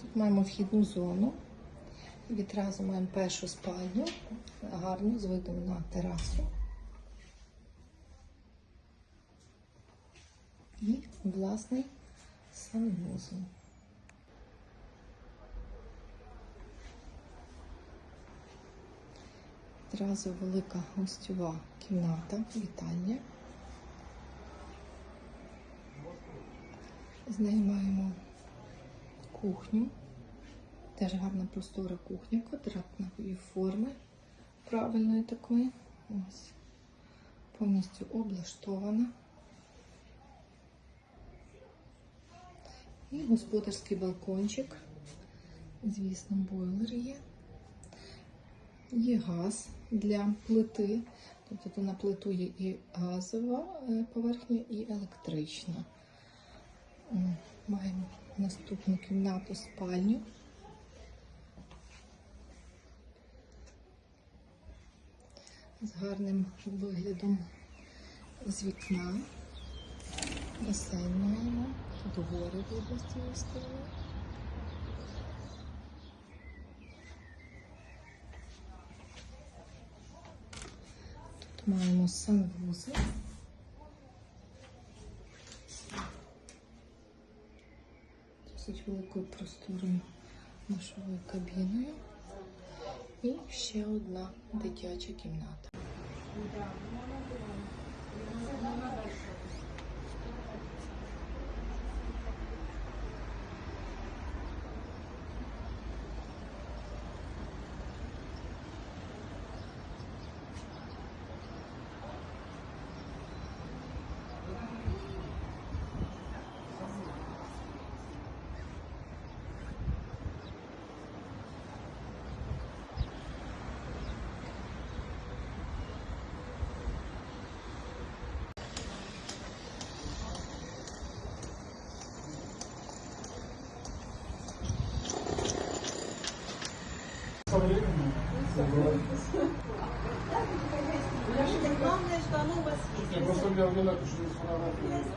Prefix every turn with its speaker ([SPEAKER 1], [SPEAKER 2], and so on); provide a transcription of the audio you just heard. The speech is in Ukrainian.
[SPEAKER 1] Тут маємо вхідну зону. Відразу маємо першу спальню, гарну з видом на терасу. І власний санвузол. Одразу велика гостьова кімната, вітальня. З нею маємо кухню. Теж гарна простора кухня, квадратної форми, правильної такої. Ось. Повністю облаштована. І господарський балкончик. Звісно, бойлер є. Є газ для плити. Тобто на плиту є і газова е, поверхня, і електрична. Маємо наступну кімнату спальню. З гарним виглядом з вікна. Басейн маємо. Тут гори видно з цієї сторони. Тут маємо санвузол. Досить великою просторою душовою кабіною. І ще одна дитяча кімната.
[SPEAKER 2] Главное, что оно у вас есть.
[SPEAKER 3] Я просто мне не надо, что не сфотографировать.